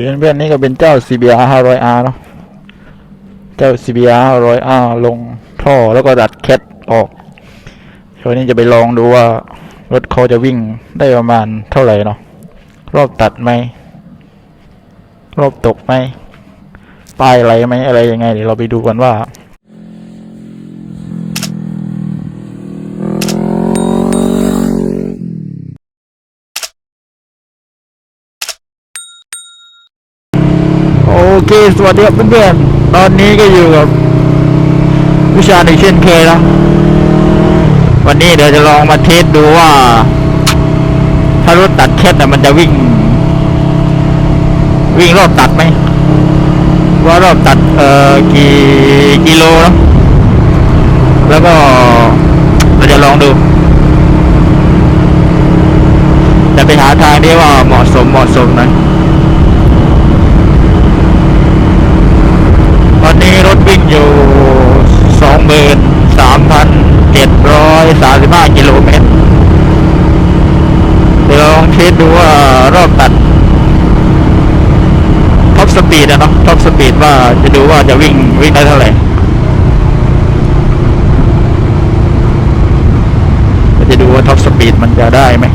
เพื่อนๆนี่ก็เป็นเจ้า CBR 500R เนาะ เจ้า CBR 500R ลงท่อแล้วก็ดัดแคทออกคราวนี้จะไปลองดูว่ารถเขาจะวิ่งได้ประมาณเท่าไหร่เนาะ รอบตัดไหม รอบตกไหม ป้ายอะไรไหมอะไรยังไงเดี๋ยวเราไปดูกันว่า โอ เคสวัสดีครับเพื่อนๆตอนนี้ก็อยู่กับวิชาในเช่นเคยนะวันนี้เดี๋ยวจะลองมาเทสดูว่า ถ้ารถตัดแคทน่ะมันจะวิ่ง วิ่งรอบตัดไหมว่ารอบตัดเอ่อกี่กิโลนะแล้วก็เราจะลองดู จะไปหาทางที่ว่าเหมาะสมเหมาะสมหน่อย ตอนนี้รถวิ่งอยู่ 23,735 กิโลเมตรเดี๋ยวลองเทสดูว่ารอบตัดท็อปสปีดนะเนาะท็อปสปีดว่าจะดูว่าจะวิ่งวิ่งได้เท่าไหร่จะดูว่าท็อปสปีดมันจะได้ไหม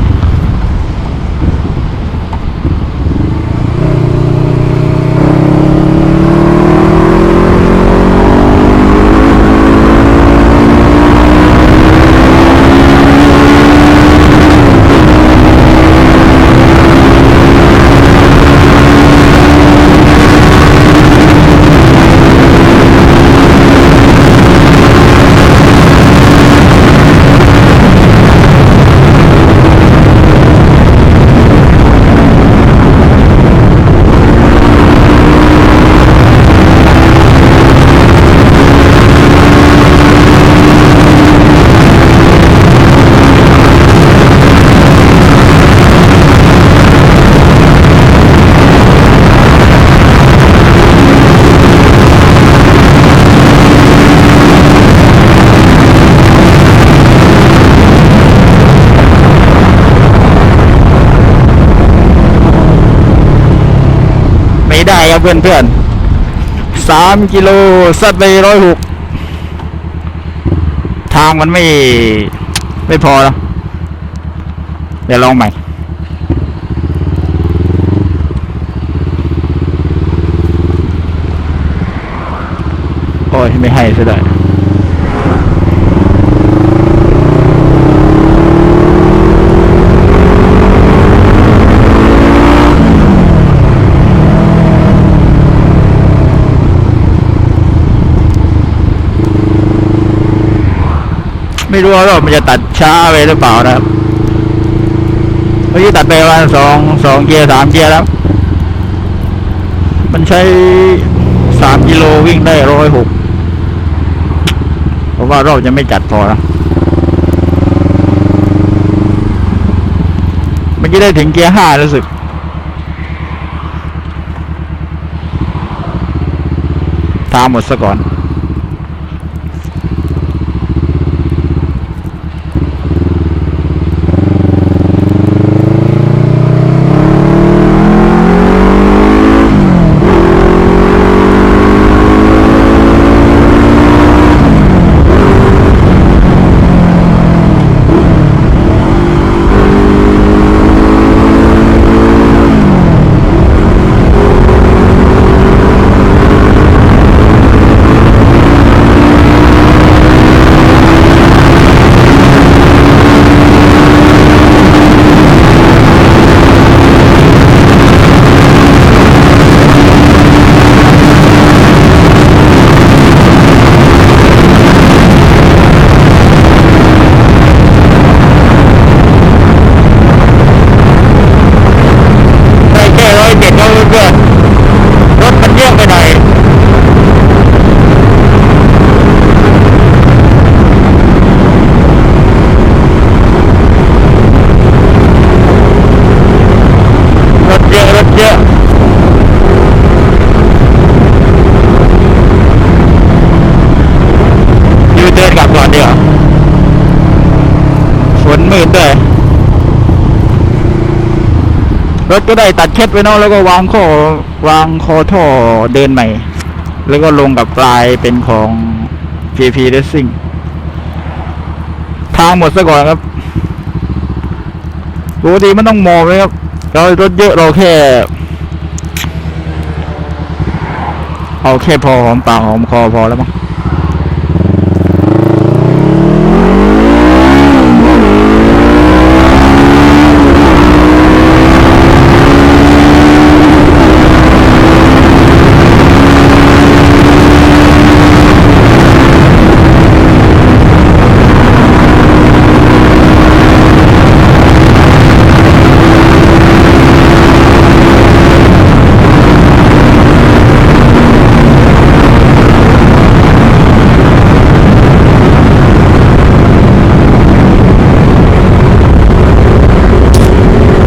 เพื่อนเพื่อนสามกิโลสัดไปร้อยหกทางมันไม่ไม่พอแล้วเดี๋ยวลองใหม่ โอ้ยไม่ให้ซะได้วย ไม่รู้ว่ารอบมันจะตัดช้าไปหรือเปล่านะครับเมื่อกี้ตัดไปประมาณสองสองเกียร์สามเกียร์แล้ว มันใช้สามกิโลวิ่งได้ร้อยหกเพราะว่ารอบยังไม่จัดพอนะเมื่อกี้ได้ถึงเกียร์ห้ารู้สึกทางหมดซะก่อน ได้แค่ร้อยเจ็ดก็เพื่อนรถมันเยอะไปหน่อยรถเยอะรถเยอะยูเดินกลับก่อนดีกว่าฝน มืดด้วยรถก็ได้ตัดเคสไว้นาะแล้วก็วางข้อวางคอท่อเดินใหม่ แล้วก็ลงกับปลายเป็นของ PP Racing ทางหมดซะก่อนครับปกติมันต้องมองเลยครับเรารถเยอะเราแค่ เอาแค่พอหอมปากหอมคอพอแล้วมั้ง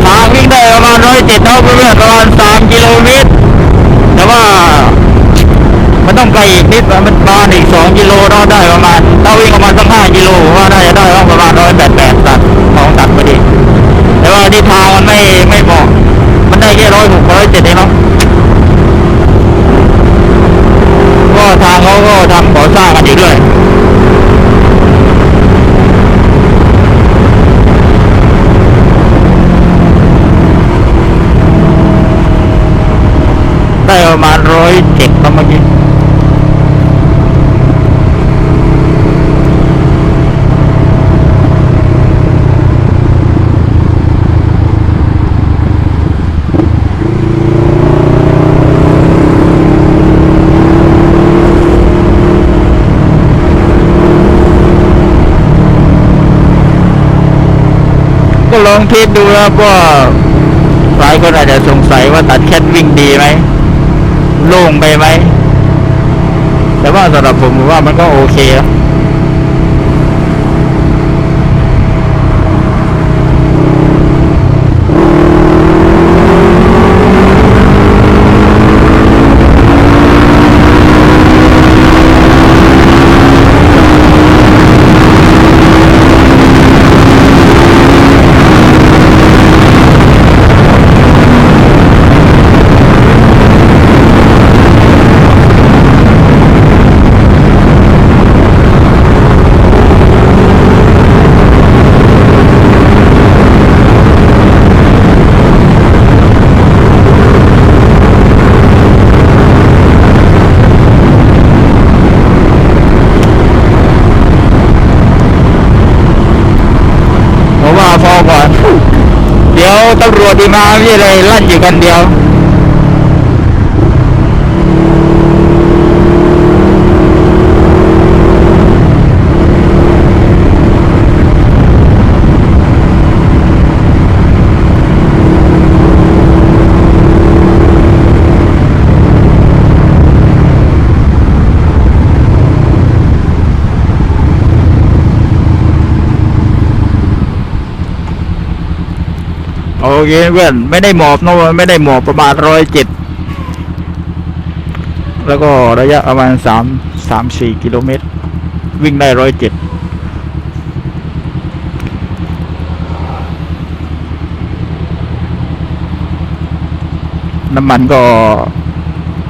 ทางวิ่งได้ประมาณร้อยเจ็ดเท่าเพื่อนประมาณสามกิโลเมตร แต่ว่า มันต้องไกลอีกนิดมันประมาณอีกสองกิโลเนาะได้ประมาณถ้าวิ่งประมาณสักห้ากิโลว่าน่าจะได้ต้องประมาณร้อยแปดแปดตัดของตัดพอดี แต่ว่าที่ทางมันไม่ไม่เหมาะมันได้แค่ร้อยหกร้อยเจ็ดเองเนาะก็ทางเขาก็ทำก่อสร้างกันอีกด้วย ได้ประมาณร้อย เจ็ดประมาณนี้ก็ลองเทสดูครับว่าหลายคนอาจจะสงสัยว่าตัดแคทวิ่งดีไหม โล่งไปไหมแต่ว่าสำหรับผมผมว่ามันก็โอเคแล้วมว่าพอก่อน เดี๋ยวตำ รวจดีมาไม่อะไรลั่นอยู่กันเดียว โอเคเพื่อนไม่ได้หมอบนะไม่ได้หมอบประมาณร้อยเจ็ดแล้วก็ระยะประมาณสามสามสี่กิโลเมตร วิ่งได้ร้อยเจ็ดน้ำมันก็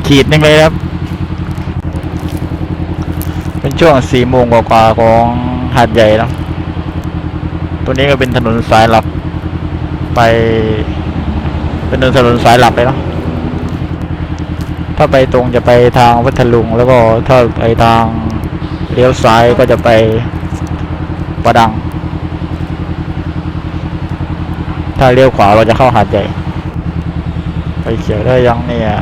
ขีดนึงเลยครับ เป็นช่วงสี่โมงกว่าของหาดใหญ่นะตัวนี้ก็เป็นถนนสายหลัก ไป เป็นถนนสายหลักเลยเนาะถ้าไปตรงจะไปทางพัทลุง แล้วก็ถ้าไปทางเลี้ยวซ้ายก็จะไปประดัง ถ้าเลี้ยวขวาเราจะเข้าหาดใหญ่ ไปเขียวได้ยังเนี่ย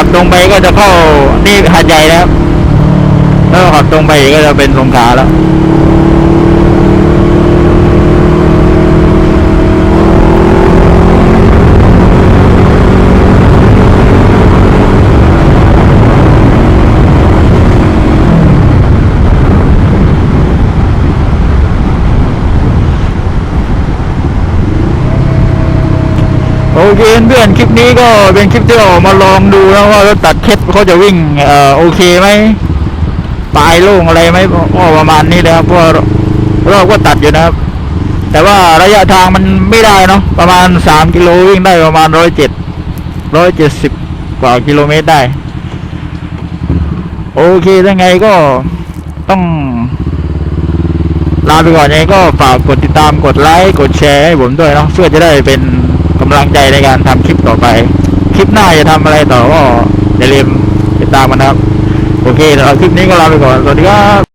ขับตรงไปก็จะเข้านี่หาดใหญ่แล้วถ้าขับตรงไปกก็จะเป็นสงขลาแล้ว โอเคเพื่อนคลิปนี้ก็เป็นคลิปที่เรามาลองดูนะว่ารถตัดเคสเขาจะวิ่งเอ่อโอเคไหมปลายโล่งอะไรไหมก็ประมาณนี้เลยครับเพราะเราก็ตัดอยู่นะครับ แต่ว่าระยะทางมันไม่ได้เนาะประมาณสามกิโลวิ่งได้ประมาณร้อยเจ็ดร้อยเจ็ดสิบกว่ากิโลเมตรได้ โอเคยังไงก็ต้องลาไปก่อนยังไงก็ฝากกดติดตามกดไลค์กดแชร์ให้ผมด้วยเนาะเพื่อจะได้เป็น กำลังใจในการทำคลิปต่อไป คลิปหน้าจะทำอะไรต่อก็อย่าลืมติดตามมันนะครับ โอเคสำหรับคลิปนี้ก็ลาไปก่อน สวัสดีครับ